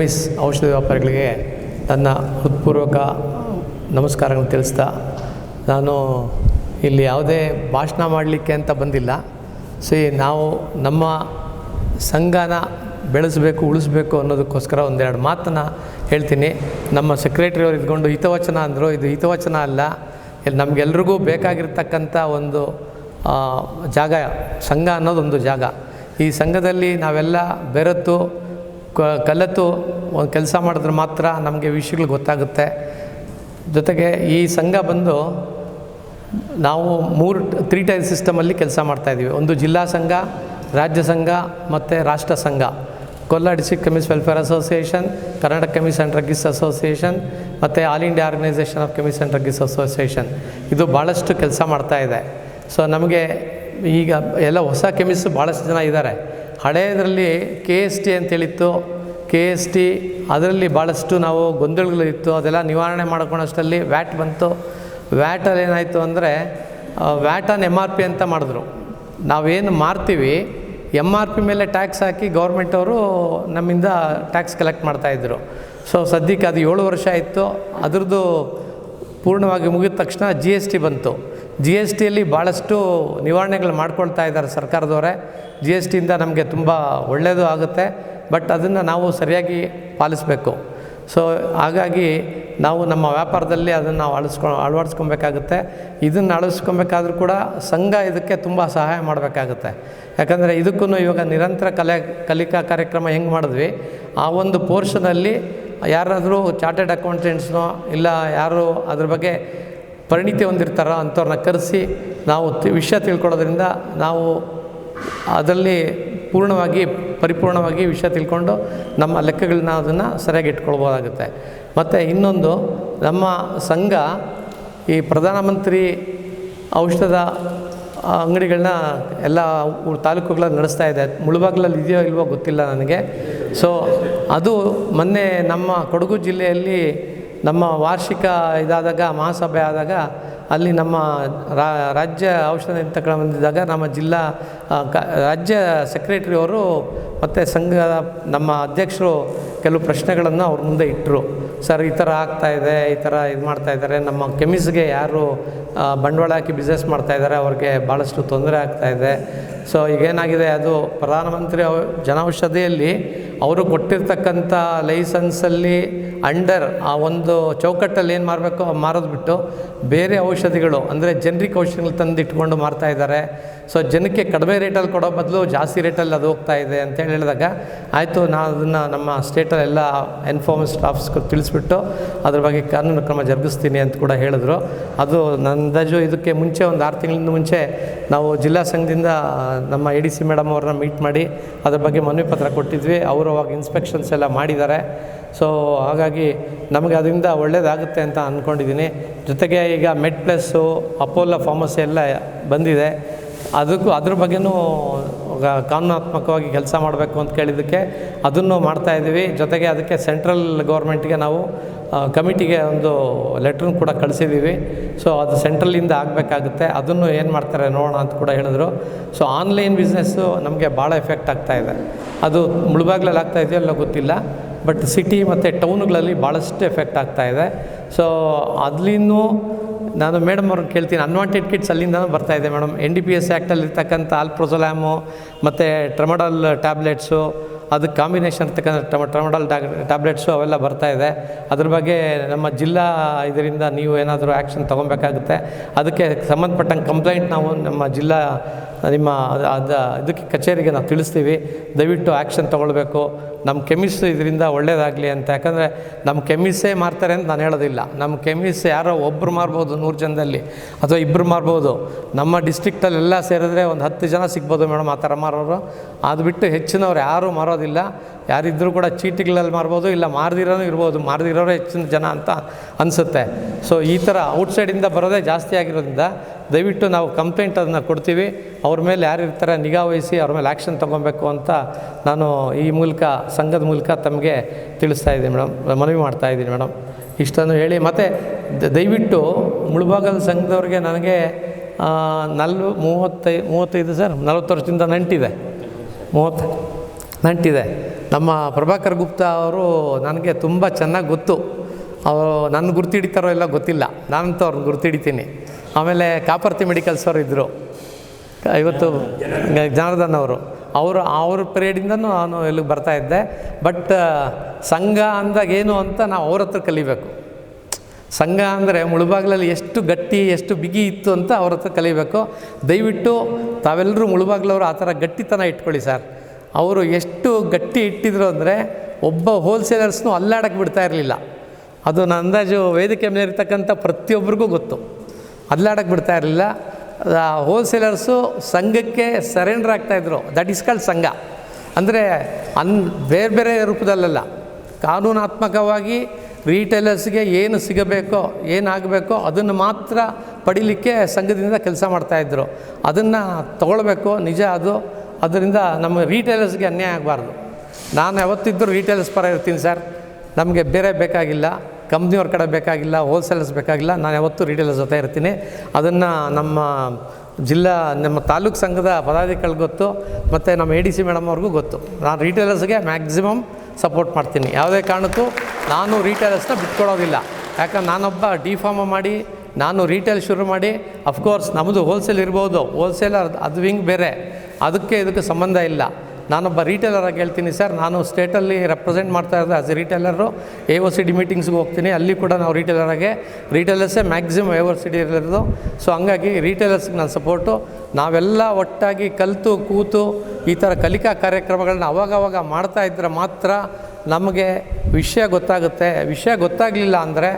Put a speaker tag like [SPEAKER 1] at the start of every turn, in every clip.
[SPEAKER 1] ಕೆಮಿಸ್ ಔಷಧ ವ್ಯಾಪಾರಿಗಳಿಗೆ ನನ್ನ ಹೃತ್ಪೂರ್ವಕ ನಮಸ್ಕಾರಗಳನ್ನು ತಿಳಿಸ್ತಾ, ನಾನು ಇಲ್ಲಿ ಯಾವುದೇ ಭಾಷಣ ಮಾಡಲಿಕ್ಕೆ ಅಂತ ಬಂದಿಲ್ಲ. ಸಿ, ನಾವು ನಮ್ಮ ಸಂಘನ ಬೆಳೆಸಬೇಕು, ಉಳಿಸ್ಬೇಕು ಅನ್ನೋದಕ್ಕೋಸ್ಕರ ಒಂದೆರಡು ಮಾತನ್ನು ಹೇಳ್ತೀನಿ. ನಮ್ಮ ಸೆಕ್ರೆಟ್ರಿ ಅವರು ಇದ್ಕೊಂಡು ಹಿತವಚನ ಅಂದರು, ಇದು ಹಿತವಚನ ಅಲ್ಲ. ಇಲ್ಲಿ ನಮಗೆಲ್ರಿಗೂ ಬೇಕಾಗಿರ್ತಕ್ಕಂಥ ಒಂದು ಜಾಗ, ಸಂಘ ಅನ್ನೋದೊಂದು ಜಾಗ. ಈ ಸಂಘದಲ್ಲಿ ನಾವೆಲ್ಲ ಬೆರೆತು ಕ- ಕಲಿತು ಒಂದು ಕೆಲಸ ಮಾಡಿದ್ರೆ ಮಾತ್ರ ನಮಗೆ ವಿಷಯಗಳು ಗೊತ್ತಾಗುತ್ತೆ. ಜೊತೆಗೆ ಈ ಸಂಘ ಬಂದು ನಾವು ಮೂರು ತ್ರೀ ಟೈರ್ ಸಿಸ್ಟಮಲ್ಲಿ ಕೆಲಸ ಮಾಡ್ತಾಯಿದ್ದೀವಿ ಒಂದು ಜಿಲ್ಲಾ ಸಂಘ, ರಾಜ್ಯ ಸಂಘ ಮತ್ತು ರಾಷ್ಟ್ರ ಸಂಘ. ಕೊಲ್ಲ district ಕೆಮಿಸ್ welfare association Karnataka ಕೆಮಿಸ್ and druggists association ಮತ್ತು all India organisation of ಕೆಮಿಸ್ and druggists association ಇದು ಭಾಳಷ್ಟು ಕೆಲಸ ಮಾಡ್ತಾ ಇದೆ. ಸೊ ನಮಗೆ ಈಗ ಎಲ್ಲ ಹೊಸ ಕೆಮಿಸ್ಟ್ ಭಾಳಷ್ಟು ಜನ ಇದ್ದಾರೆ. ಹಳೆಯದರಲ್ಲಿ ಕೆ ಎಸ್ ಟಿ ಅಂತೇಳಿತ್ತು. ಕೆ ಎಸ್ ಟಿ ಅದರಲ್ಲಿ ಭಾಳಷ್ಟು ನಾವು ಗೊಂದಲಗಳಿತ್ತು. ಅದೆಲ್ಲ ನಿವಾರಣೆ ಮಾಡ್ಕೊಳೋಷ್ಟರಲ್ಲಿ ವ್ಯಾಟ್ ಬಂತು. ವ್ಯಾಟಲ್ಲಿ ಏನಾಯಿತು ಅಂದರೆ ವ್ಯಾಟನ್ ಎಂ ಆರ್ ಪಿ ಅಂತ ಮಾಡಿದ್ರು. ನಾವೇನು ಮಾರ್ತೀವಿ ಎಂ ಆರ್ ಪಿ ಮೇಲೆ ಟ್ಯಾಕ್ಸ್ ಹಾಕಿ ಗೌರ್ಮೆಂಟ್ ಅವರು ನಮ್ಮಿಂದ ಟ್ಯಾಕ್ಸ್ ಕಲೆಕ್ಟ್ ಮಾಡ್ತಾಯಿದ್ರು ಸೊ, ಸದ್ಯಕ್ಕೆ ಅದು ಏಳು ವರ್ಷ ಆಯಿತು. ಅದ್ರದ್ದು ಪೂರ್ಣವಾಗಿ ಮುಗಿದ ತಕ್ಷಣ ಜಿ ಎಸ್ ಟಿ ಬಂತು. ಜಿ ಎಸ್ ಟಿಯಲ್ಲಿ ಭಾಳಷ್ಟು ನಿವಾರಣೆಗಳು ಮಾಡ್ಕೊಳ್ತಾ ಇದ್ದಾರೆ ಸರ್ಕಾರದವರೇ. ಜಿ ಎಸ್ ಟಿಯಿಂದ ನಮಗೆ ತುಂಬ ಒಳ್ಳೆಯದು ಆಗುತ್ತೆ. ಬಟ್ ಅದನ್ನು ನಾವು ಸರಿಯಾಗಿ ಪಾಲಿಸಬೇಕು. ಸೊ ಹಾಗಾಗಿ ನಾವು ನಮ್ಮ ವ್ಯಾಪಾರದಲ್ಲಿ ಅದನ್ನು ನಾವು ಅಳಿಸ್ಕೊ, ಅಳವಡಿಸ್ಕೊಬೇಕಾಗುತ್ತೆ. ಇದನ್ನು ಅಳಿಸ್ಕೊಬೇಕಾದ್ರೂ ಕೂಡ ಸಂಘ ಇದಕ್ಕೆ ತುಂಬ ಸಹಾಯ ಮಾಡಬೇಕಾಗುತ್ತೆ. ಯಾಕಂದರೆ ಇದಕ್ಕೂ ಇವಾಗ ನಿರಂತರ ಕಲೆ, ಕಲಿಕಾ ಕಾರ್ಯಕ್ರಮ ಹೆಂಗೆ ಮಾಡಿದ್ವಿ? ಆ ಒಂದು ಪೋರ್ಷನಲ್ಲಿ ಯಾರಾದರೂ ಚಾರ್ಟೆಡ್ ಅಕೌಂಟೆಂಟ್ಸ್ನೋ ಇಲ್ಲ ಯಾರು ಅದ್ರ ಬಗ್ಗೆ ಪರಿಣಿತಿ ಹೊಂದಿರ್ತಾರೋ ಅಂಥವ್ರನ್ನ ಕರೆಸಿ ನಾವು ವಿಷಯ ತಿಳ್ಕೊಳ್ಳೋದ್ರಿಂದ ನಾವು ಅದರಲ್ಲಿ ಪೂರ್ಣವಾಗಿ ಪರಿಪೂರ್ಣವಾಗಿ ವಿಷಯ ತಿಳ್ಕೊಂಡು ನಮ್ಮ ಲೆಕ್ಕಗಳನ್ನ ಅದನ್ನು ಸರಿಯಾಗಿ ಇಟ್ಕೊಳ್ಬೋದಾಗುತ್ತೆ. ಮತ್ತು ಇನ್ನೊಂದು ನಮ್ಮ ಸಂಘ ಈ ಪ್ರಧಾನಮಂತ್ರಿ ಔಷಧದ ಅಂಗಡಿಗಳನ್ನ ಎಲ್ಲ ತಾಲೂಕುಗಳಲ್ಲಿ ನಡೆಸ್ತಾ ಇದೆ. ಮುಳುಬಾಗ್ಲಲ್ಲಿ ಇದೆಯೋ ಇಲ್ವೋ ಗೊತ್ತಿಲ್ಲ ನನಗೆ. ಸೊ ಅದು ಮೊನ್ನೆ ನಮ್ಮ ಕೊಡಗು ಜಿಲ್ಲೆಯಲ್ಲಿ ನಮ್ಮ ವಾರ್ಷಿಕ ಇದಾದಾಗ, ಮಹಾಸಭೆ ಆದಾಗ, ಅಲ್ಲಿ ನಮ್ಮ ರಾಜ್ಯ ಔಷಧ ತಗೊಂಡು ಬಂದಿದ್ದಾಗ ನಮ್ಮ ಜಿಲ್ಲಾ ರಾಜ್ಯ ಸೆಕ್ರೆಟರಿ ಅವರು ಮತ್ತು ಸಂಘದ ನಮ್ಮ ಅಧ್ಯಕ್ಷರು ಕೆಲವು ಪ್ರಶ್ನೆಗಳನ್ನು ಅವ್ರ ಮುಂದೆ ಇಟ್ಟರು ಸರ್, ಈ ಥರ ಆಗ್ತಾ ಇದೆ, ಈ ಥರ ಇದು ಮಾಡ್ತಾ ಇದ್ದಾರೆ. ನಮ್ಮ ಕೆಮಿಸ್ಗೆ ಯಾರು ಬಂಡವಾಳ ಹಾಕಿ ಬಿಸ್ನೆಸ್ ಮಾಡ್ತಾ ಇದ್ದಾರೆ, ಅವ್ರಿಗೆ ಭಾಳಷ್ಟು ತೊಂದರೆ ಆಗ್ತಾ ಇದೆ. ಸೊ ಈಗೇನಾಗಿದೆ, ಅದು ಪ್ರಧಾನಮಂತ್ರಿ ಜನೌಷಧಿಯಲ್ಲಿ ಅವರು ಕೊಟ್ಟಿರ್ತಕ್ಕಂಥ ಲೈಸೆನ್ಸಲ್ಲಿ ಅಂಡರ್ ಆ ಒಂದು ಚೌಕಟ್ಟಲ್ಲಿ ಏನು ಮಾರಬೇಕು ಮಾರೋದು ಬಿಟ್ಟು ಬೇರೆ ಔಷಧಿಗಳು, ಅಂದರೆ ಜನ್ರಿಕ್ ಔಷಧಿಗಳು ತಂದು ಇಟ್ಕೊಂಡು ಮಾರ್ತಾ ಇದ್ದಾರೆ. ಸೊ ಜನಕ್ಕೆ ಕಡಿಮೆ ರೇಟಲ್ಲಿ ಕೊಡೋ ಬದಲು ಜಾಸ್ತಿ ರೇಟಲ್ಲಿ ಅದು ಹೋಗ್ತಾ ಇದೆ ಅಂತ ಹೇಳಿದಾಗ, ಆಯಿತು, ನಾನು ಅದನ್ನು ನಮ್ಮ ಸ್ಟೇಟಲ್ಲೆಲ್ಲ ಎನ್ಫಾರ್ಮೆನ್ಸ್ ಸ್ಟಾಫ್ಸ್ಗೆ ತಿಳಿಸ್ಬಿಟ್ಟು ಅದ್ರ ಬಗ್ಗೆ ಕಾನೂನು ಕ್ರಮ ಜರುಗಿಸ್ತೀನಿ ಅಂತ ಕೂಡ ಹೇಳಿದ್ರು. ಅದು ನಂದಾಜು ಇದಕ್ಕೆ ಮುಂಚೆ ಒಂದು ಆರು ತಿಂಗಳಿಂದ ಮುಂಚೆ ನಾವು ಜಿಲ್ಲಾ ಸಂಘದಿಂದ, ನಮ್ಮ ಎ ಡಿ ಸಿ ಮೇಡಮ್ ಅವ್ರನ್ನ ಮೀಟ್ ಮಾಡಿ ಅದ್ರ ಬಗ್ಗೆ ಮನವಿ ಪತ್ರ ಕೊಟ್ಟಿದ್ವಿ. ಅವರು ಅವಾಗ ಇನ್ಸ್ಪೆಕ್ಷನ್ಸ್ ಎಲ್ಲ ಮಾಡಿದ್ದಾರೆ. ಸೊ ಹಾಗಾಗಿ ನಮಗೆ ಅದರಿಂದ ಒಳ್ಳೆಯದಾಗುತ್ತೆ ಅಂತ ಅಂದ್ಕೊಂಡಿದ್ದೀನಿ ಜೊತೆಗೆ ಈಗ ಮೆಡ್ ಪ್ಲಸ್ಸು ಅಪೋಲೋ ಫಾರ್ಮಸಿ ಎಲ್ಲ ಬಂದಿದೆ. ಅದಕ್ಕೂ ಅದ್ರ ಬಗ್ಗೆನೂ ಕಾನೂನಾತ್ಮಕವಾಗಿ ಕೆಲಸ ಮಾಡಬೇಕು ಅಂತ ಕೇಳಿದ್ದಕ್ಕೆ ಅದನ್ನು ಮಾಡ್ತಾ ಇದ್ದೀವಿ. ಜೊತೆಗೆ ಅದಕ್ಕೆ ಸೆಂಟ್ರಲ್ ಗೌರ್ಮೆಂಟ್ಗೆ ನಾವು ಕಮಿಟಿಗೆ ಒಂದು ಲೆಟ್ರನ್ನು ಕೂಡ ಕಳಿಸಿದ್ದೀವಿ. ಸೊ, ಅದು ಸೆಂಟ್ರಲಿಂದ ಆಗಬೇಕಾಗುತ್ತೆ. ಅದನ್ನು ಏನು ಮಾಡ್ತಾರೆ ನೋಡೋಣ ಅಂತ ಕೂಡ ಹೇಳಿದ್ರು. ಸೊ, ಆನ್ಲೈನ್ ಬಿಸ್ನೆಸ್ಸು ನಮಗೆ ಭಾಳ ಎಫೆಕ್ಟ್ ಆಗ್ತಾ ಇದೆ. ಅದು ಮುಳುಬಾಗ್ಲಲ್ಲಿ ಆಗ್ತಾ ಇದೆಯೋ ಎಲ್ಲ ಗೊತ್ತಿಲ್ಲ. ಬಟ್ ಸಿಟಿ ಮತ್ತು ಟೌನ್ಗಳಲ್ಲಿ ಭಾಳಷ್ಟು ಎಫೆಕ್ಟ್ ಆಗ್ತಾ ಇದೆ. ಸೊ, ಅದ್ಲಿನ್ನೂ ನಾನು ಮೇಡಮ್ ಅವ್ರನ್ನ ಕೇಳ್ತೀನಿ. ಅನ್ವಾಂಟೆಡ್ ಕಿಟ್ಸ್ ಅಲ್ಲಿಂದ ಬರ್ತಾ ಇದೆ madam. N D P S ಆ್ಯಕ್ಟಲ್ಲಿ ಇರ್ತಕ್ಕಂಥ ಆಲ್ಪ್ರೋಸೊಲ್ಯಾಮು ಮತ್ತು ಟ್ರಮಡಲ್ ಟ್ಯಾಬ್ಲೆಟ್ಸು ಅದಕ್ಕೆ ಕಾಂಬಿನೇಷನ್ ಇರ್ತಕ್ಕಂಥ ಟಮ ಟ್ರಮಡಲ್ ಟ್ಯಾಬ್ಲೆಟ್ಸು ಅವೆಲ್ಲ ಬರ್ತಾ ಇದೆ. ಅದ್ರ ಬಗ್ಗೆ ನಮ್ಮ ಜಿಲ್ಲಾ ಇದರಿಂದ ನೀವು ಏನಾದರೂ ಆ್ಯಕ್ಷನ್ ತೊಗೊಬೇಕಾಗುತ್ತೆ. ಅದಕ್ಕೆ ಸಂಬಂಧಪಟ್ಟಂಗೆ ಕಂಪ್ಲೇಂಟ್ ನಾವು ನಮ್ಮ ಜಿಲ್ಲಾ ನಿಮ್ಮ ಅದು ಇದಕ್ಕೆ ಕಚೇರಿಗೆ ನಾವು ತಿಳಿಸ್ತೀವಿ. ದಯವಿಟ್ಟು ಆ್ಯಕ್ಷನ್ ತೊಗೊಳ್ಬೇಕು. ನಮ್ಮ ಕೆಮಿಸ್ಟ್ ಇದರಿಂದ ಒಳ್ಳೇದಾಗಲಿ ಅಂತ. ಯಾಕಂದರೆ ನಮ್ಮ ಕೆಮಿಸ್ಟೇ ಮಾರ್ತಾರೆ ಅಂತ ನಾನು ಹೇಳೋದಿಲ್ಲ. ನಮ್ಮ ಕೆಮಿಸ್ ಯಾರೋ ಒಬ್ಬರು ಮಾರ್ಬೋದು ನೂರು ಜನದಲ್ಲಿ. ಅಥವಾ ಇಬ್ಬರು ಮಾರ್ಬೋದು. ನಮ್ಮ ಡಿಸ್ಟ್ರಿಕ್ಟಲ್ಲೆಲ್ಲ ಸೇರಿದ್ರೆ ಒಂದು ಹತ್ತು ಜನ ಸಿಗ್ಬೋದು ಮೇಡಮ್ ಆ ಥರ ಮಾರೋರು. ಅದು ಬಿಟ್ಟು ಹೆಚ್ಚಿನವ್ರು ಯಾರೂ ಮಾರೋದಿಲ್ಲ. ಯಾರಿದ್ದರೂ ಕೂಡ ಚೀಟಿಗಳಲ್ಲಿ ಮಾರ್ಬೋದು, ಇಲ್ಲ ಮಾರ್ದಿರೋನು ಇರ್ಬೋದು. ಮಾರ್ದಿರೋರೇ ಹೆಚ್ಚಿನ ಜನ ಅಂತ ಅನಿಸುತ್ತೆ. ಸೊ ಈ ಥರ ಔಟ್ಸೈಡಿಂದ ಬರೋದೇ ಜಾಸ್ತಿ ಆಗಿರೋದ್ರಿಂದ ದಯವಿಟ್ಟು ನಾವು ಕಂಪ್ಲೇಂಟ್ ಅದನ್ನು ಕೊಡ್ತೀವಿ. ಅವ್ರ ಮೇಲೆ ಯಾರು ಇರ್ತಾರೆ ನಿಗಾ ವಹಿಸಿ ಅವ್ರ ಮೇಲೆ ಆ್ಯಕ್ಷನ್ ತೊಗೊಬೇಕು ಅಂತ ನಾನು ಈ ಮೂಲಕ, ಸಂಘದ ಮೂಲಕ ತಮಗೆ ತಿಳಿಸ್ತಾ ಇದ್ದೀನಿ ಮೇಡಮ್. ಮನವಿ ಮಾಡ್ತಾ ಇದ್ದೀನಿ ಮೇಡಮ್. ಇಷ್ಟನ್ನು ಹೇಳಿ ಮತ್ತು ದಯವಿಟ್ಟು ಮುಳುಬಾಗಲ್ ಸಂಘದವ್ರಿಗೆ ನನಗೆ ನಲ್ವ ಮೂವತ್ತೈ, ಮೂವತ್ತೈದು ಸರ್, ನಲ್ವತ್ತು ವರ್ಷದಿಂದ ನಂಟಿದೆ. ಮೂವತ್ತು, ನಂಟಿದೆ. ನಮ್ಮ ಪ್ರಭಾಕರ್ ಗುಪ್ತಾ ಅವರು ನನಗೆ ತುಂಬ ಚೆನ್ನಾಗಿ ಗೊತ್ತು. ಅವರು ನನ್ನ ಗುರ್ತಿಡಿತಾರೋ ಎಲ್ಲ ಗೊತ್ತಿಲ್ಲ. ನಾನಂತೂ ಅವ್ರನ್ನ ಗುರ್ತಿಡಿತೀನಿ. ಆಮೇಲೆ ಕಾಪರ್ತಿ ಮೆಡಿಕಲ್ಸ್ ಅವರು ಇದ್ದರು ಇವತ್ತು ಜನಾರ್ದನ್ ಅವರು. ಅವರು ಅವ್ರ ಪೀರಿಯಡಿಂದನೂ ನಾನು ಇಲ್ಲಿಗೆ ಬರ್ತಾ ಇದ್ದೆ. ಬಟ್ ಸಂಘ ಅಂದಾಗ ಏನು ಅಂತ ನಾವು ಅವ್ರ ಹತ್ರ ಕಲಿಬೇಕು. ಸಂಘ ಅಂದರೆ ಮುಳುಬಾಗ್ಲಲ್ಲಿ ಎಷ್ಟು ಗಟ್ಟಿ, ಎಷ್ಟು ಬಿಗಿ ಇತ್ತು ಅಂತ ಅವ್ರ ಹತ್ರ ಕಲಿಬೇಕು. ದಯವಿಟ್ಟು ತಾವೆಲ್ಲರೂ ಮುಳುಬಾಗ್ಲವರು ಆ ಥರ ಗಟ್ಟಿತನ ಇಟ್ಕೊಳ್ಳಿ ಸರ್. ಅವರು ಎಷ್ಟು ಗಟ್ಟಿ ಇಟ್ಟಿದ್ರು ಅಂದರೆ ಒಬ್ಬ ಹೋಲ್ಸೇಲರ್ಸ್ನೂ ಅಲ್ಲಾಡಕ್ಕೆ ಬಿಡ್ತಾ ಇರಲಿಲ್ಲ. ಅದು ನನ್ನ ಅಂದಾಜು ವೇದಿಕೆ ಮೇಲೆ ಇರ್ತಕ್ಕಂಥ ಪ್ರತಿಯೊಬ್ಬರಿಗೂ ಗೊತ್ತು. ಅಲ್ಲಾಡಕ್ಕೆ ಬಿಡ್ತಾ ಇರಲಿಲ್ಲ. ಹೋಲ್ಸೇಲರ್ಸು ಸಂಘಕ್ಕೆ ಸರೆಂಡರ್ ಆಗ್ತಾಯಿದ್ರು ದಟ್ ಇಸ್ ಕಾಲ್ಡ್ ಸಂಘ. ಅಂದರೆ ಅನ್, ಬೇರೆ ಬೇರೆ ರೂಪದಲ್ಲೆಲ್ಲ. ಕಾನೂನಾತ್ಮಕವಾಗಿ ರೀಟೇಲರ್ಸ್ಗೆ ಏನು ಸಿಗಬೇಕೋ ಏನಾಗಬೇಕೋ ಅದನ್ನು ಮಾತ್ರ ಪಡಿಲಿಕ್ಕೆ ಸಂಘದಿಂದ ಕೆಲಸ ಮಾಡ್ತಾಯಿದ್ರು ಅದನ್ನು ತಗೊಳ್ಬೇಕು, ನಿಜ ಅದು. ಅದರಿಂದ ನಮ್ಮ ರೀಟೇಲರ್ಸ್ಗೆ ಅನ್ಯಾಯ ಆಗಬಾರ್ದು. ನಾನು ಯಾವತ್ತಿದ್ದರೂ ರೀಟೇಲರ್ಸ್ ಪರ ಇರ್ತೀನಿ ಸರ್. ನಮಗೆ ಬೇರೆ ಬೇಕಾಗಿಲ್ಲ. ಕಂಪ್ನಿಯವ್ರ ಕಡೆ ಬೇಕಾಗಿಲ್ಲ ಹೋಲ್ಸೇಲರ್ಸ್ ಬೇಕಾಗಿಲ್ಲ, ನಾನು ಯಾವತ್ತೂ ರೀಟೇಲರ್ ಜೊತೆ ಇರ್ತೀನಿ. ಅದನ್ನು ನಮ್ಮ ಜಿಲ್ಲಾ, ನಮ್ಮ ತಾಲೂಕು ಸಂಘದ ಪದಾಧಿಕಾರಿಗಳು ಗೊತ್ತು, ಮತ್ತು ನಮ್ಮ ಎ ಡಿ ಸಿ ಮೇಡಮ್ ಅವ್ರಿಗೂ ಗೊತ್ತು. ನಾನು ರೀಟೇಲರ್ಸ್ಗೆ ಮ್ಯಾಕ್ಸಿಮಮ್ ಸಪೋರ್ಟ್ ಮಾಡ್ತೀನಿ. ಯಾವುದೇ ಕಾರಣಕ್ಕೂ ನಾನು ರೀಟೇಲರ್ಸ್ನ ಬಿಟ್ಕೊಡೋದಿಲ್ಲ. ಯಾಕಂದ್ರೆ ನಾನೊಬ್ಬ ಡಿ ಫಾರ್ಮ ಮಾಡಿ, ನಾನು ರೀಟೇಲ್ ಶುರು ಮಾಡಿ ಅಫ್ಕೋರ್ಸ್ ನಮ್ಮದು ಹೋಲ್ಸೇಲ್ ಇರ್ಬೋದು. ಹೋಲ್ಸೇಲರ್ ಅದು ವಿಂಗ್ ಬೇರೆ. ಅದಕ್ಕೆ ಇದಕ್ಕೆ ಸಂಬಂಧ ಇಲ್ಲ. ನಾನೊಬ್ಬ ರೀಟೇಲರಾಗಿ ಹೇಳ್ತೀನಿ, ಸರ್, ನಾನು ಸ್ಟೇಟಲ್ಲಿ ರೆಪ್ರೆಸೆಂಟ್ ಮಾಡ್ತಾ ಇರೋದು as a retailer A O C D ಮೀಟಿಂಗ್ಸ್ಗೆ ಹೋಗ್ತೀನಿ. ಅಲ್ಲಿ ಕೂಡ ನಾವು ರೀಟೇಲರಾಗೆ ರೀಟೇಲರ್ಸೇ maximum A O C D ಇರೋದು. ಸೊ ಹಂಗಾಗಿ ರೀಟೇಲರ್ಸ್ಗೆ ನಾನು ಸಪೋರ್ಟು ನಾವೆಲ್ಲ ಒಟ್ಟಾಗಿ ಕಲಿತು, ಕೂತು ಈ ಥರ ಕಲಿಕಾ ಕಾರ್ಯಕ್ರಮಗಳನ್ನ ಅವಾಗವಾಗ ಮಾಡ್ತಾ ಇದ್ದರೆ ಮಾತ್ರ ನಮಗೆ ವಿಷಯ ಗೊತ್ತಾಗುತ್ತೆ. ವಿಷಯ ಗೊತ್ತಾಗಲಿಲ್ಲ ಅಂದರೆ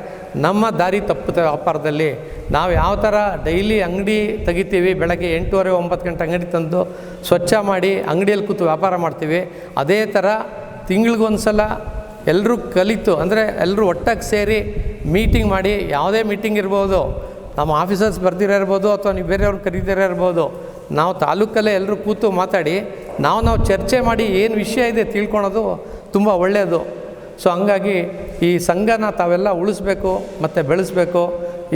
[SPEAKER 1] ನಮ್ಮ ದಾರಿ ತಪ್ಪುತ್ತೆ ವ್ಯಾಪಾರದಲ್ಲಿ. ನಾವು ಯಾವ ಥರ ಡೈಲಿ ಅಂಗಡಿ ತೆಗಿತೀವಿ, ಬೆಳಗ್ಗೆ ಎಂಟೂವರೆ, ಒಂಬತ್ತು ಗಂಟೆ ಅಂಗಡಿ ತಂದು ಸ್ವಚ್ಛ ಮಾಡಿ ಅಂಗಡಿಯಲ್ಲಿ ಕೂತು ವ್ಯಾಪಾರ ಮಾಡ್ತೀವಿ, ಅದೇ ಥರ ತಿಂಗಳಿಗೊಂದು ಸಲ ಎಲ್ಲರೂ ಕಲಿತು, ಅಂದರೆ ಎಲ್ಲರೂ ಒಟ್ಟಾಗಿ ಸೇರಿ ಮೀಟಿಂಗ್ ಮಾಡಿ, ಯಾವುದೇ ಮೀಟಿಂಗ್ ಇರ್ಬೋದು, ನಮ್ಮ ಆಫೀಸರ್ಸ್ ಬರ್ದಿರೋ ಇರ್ಬೋದು, ಅಥವಾ ನೀವು ಬೇರೆಯವ್ರು ಕರೀದಿರೋ ಇರ್ಬೋದು, ನಾವು ತಾಲೂಕಲ್ಲೇ ಎಲ್ಲರೂ ಕೂತು ಮಾತಾಡಿ, ನಾವು ನಾವು ಚರ್ಚೆ ಮಾಡಿ ಏನು ವಿಷಯ ಇದೆ ತಿಳ್ಕೊಳೋದು ತುಂಬ ಒಳ್ಳೆಯದು ಸೊ ಹಂಗಾಗಿ ಈ ಸಂಘನ ತಾವೆಲ್ಲ ಉಳಿಸ್ಬೇಕು, ಮತ್ತು ಬೆಳೆಸಬೇಕು.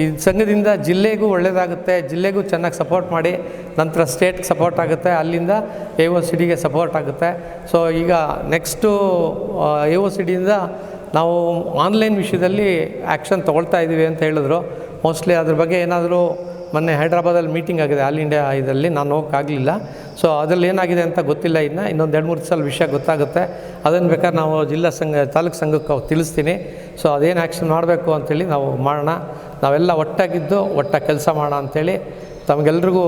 [SPEAKER 1] ಈ ಸಂಘದಿಂದ ಜಿಲ್ಲೆಗೂ ಒಳ್ಳೆಯದಾಗುತ್ತೆ ಜಿಲ್ಲೆಗೂ ಚೆನ್ನಾಗಿ ಸಪೋರ್ಟ್ ಮಾಡಿ, ನಂತರ ಸ್ಟೇಟ್ಗೆ ಸಪೋರ್ಟ್ ಆಗುತ್ತೆ, ಅಲ್ಲಿಂದ ಎ ಓ ಸಿ ಡಿಗೆ ಸಪೋರ್ಟ್ ಆಗುತ್ತೆ. ಸೊ ಈಗ ನೆಕ್ಸ್ಟು ಎ ಓ ಸಿ ಡಿಯಿಂದ ನಾವು ಆನ್ಲೈನ್ ವಿಷಯದಲ್ಲಿ ಆ್ಯಕ್ಷನ್ ತೊಗೊಳ್ತಾ ಇದ್ದೀವಿ ಅಂತ ಹೇಳಿದ್ರು. ಮೋಸ್ಟ್ಲಿ ಅದ್ರ ಬಗ್ಗೆ ಏನಾದರೂ ಮೊನ್ನೆ ಹೈದ್ರಾಬಾದಲ್ಲಿ ಮೀಟಿಂಗ್ ಆಗಿದೆ, ಆಲ್ ಇಂಡಿಯಾ ಇದರಲ್ಲಿ. ನಾನು ಹೋಗೋಕ್ಕಾಗಲಿಲ್ಲ. ಸೊ ಅದರಲ್ಲಿ ಏನಾಗಿದೆ ಅಂತ ಗೊತ್ತಿಲ್ಲ ಇನ್ನು. ಇನ್ನೊಂದು ಎರಡು ಮೂರು ಸಲ ವಿಷಯ ಗೊತ್ತಾಗುತ್ತೆ. ಅದನ್ನು ಬೇಕಾದ್ರೆ ನಾವು ಜಿಲ್ಲಾ ಸಂಘ, ತಾಲೂಕು ಸಂಘಕ್ಕೆ ತಿಳಿಸ್ತೀನಿ. ಸೊ ಅದೇನು ಆ್ಯಕ್ಷನ್ ಮಾಡಬೇಕು ಅಂತೇಳಿ ನಾವು ಮಾಡೋಣ. ನಾವೆಲ್ಲ ಒಟ್ಟಾಗಿದ್ದು, ಒಟ್ಟ ಕೆಲಸ ಮಾಡೋಣ ಅಂಥೇಳಿ ತಮಗೆಲ್ರಿಗೂ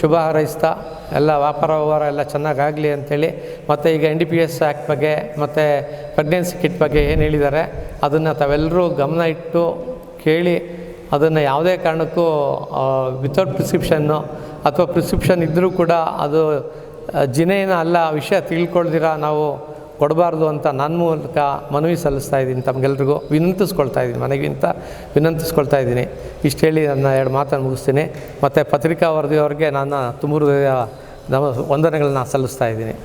[SPEAKER 1] ಶುಭ ಹಾರೈಸ್ತಾ, ಎಲ್ಲ ವ್ಯಾಪಾರ ವ್ಯವಹಾರ ಎಲ್ಲ ಚೆನ್ನಾಗಾಗಲಿ ಅಂಥೇಳಿ ಮತ್ತು ಈಗ N D P S act ಬಗ್ಗೆ, ಮತ್ತು ಪ್ರೆಗ್ನೆನ್ಸಿ ಕಿಟ್ ಬಗ್ಗೆ ಏನು ಹೇಳಿದ್ದಾರೆ, ಅದನ್ನು ತಾವೆಲ್ಲರೂ ಗಮನ ಇಟ್ಟು ಕೇಳಿ ಅದನ್ನು ಯಾವುದೇ ಕಾರಣಕ್ಕೂ ವಿತೌಟ್ ಪ್ರಿಸ್ಕ್ರಿಪ್ಷನ್ನು ಅಥವಾ ಪ್ರಿಸ್ಕ್ರಿಪ್ಷನ್ ಇದ್ದರೂ ಕೂಡ ಅದು ಜಿನೇನ ಅಲ್ಲ ವಿಷಯ ತಿಳ್ಕೊಳ್ದಿರ, ನಾವು ಕೊಡಬಾರ್ದು ಅಂತ ನನ್ನ ಮೂಲಕ ಮನವಿ ಸಲ್ಲಿಸ್ತಾ ಇದ್ದೀನಿ ತಮಗೆಲ್ರಿಗೂ. ವಿನಂತಿಸ್ಕೊಳ್ತಾ ಇದ್ದೀನಿ ಮನೆಗಿಂತ ವಿನಂತಿಸ್ಕೊಳ್ತಾ ಇದ್ದೀನಿ. ಇಷ್ಟು ಹೇಳಿ ನನ್ನ ಎರಡು ಮಾತನ್ನು ಮುಗಿಸ್ತೀನಿ. ಮತ್ತು ಪತ್ರಿಕಾ ವರದಿಯವ್ರಿಗೆ ನಾನು ತುಂಬ ಹೃದಯ ನಮ ವಂದನೆಗಳನ್ನ ಸಲ್ಲಿಸ್ತಾ ಇದ್ದೀನಿ.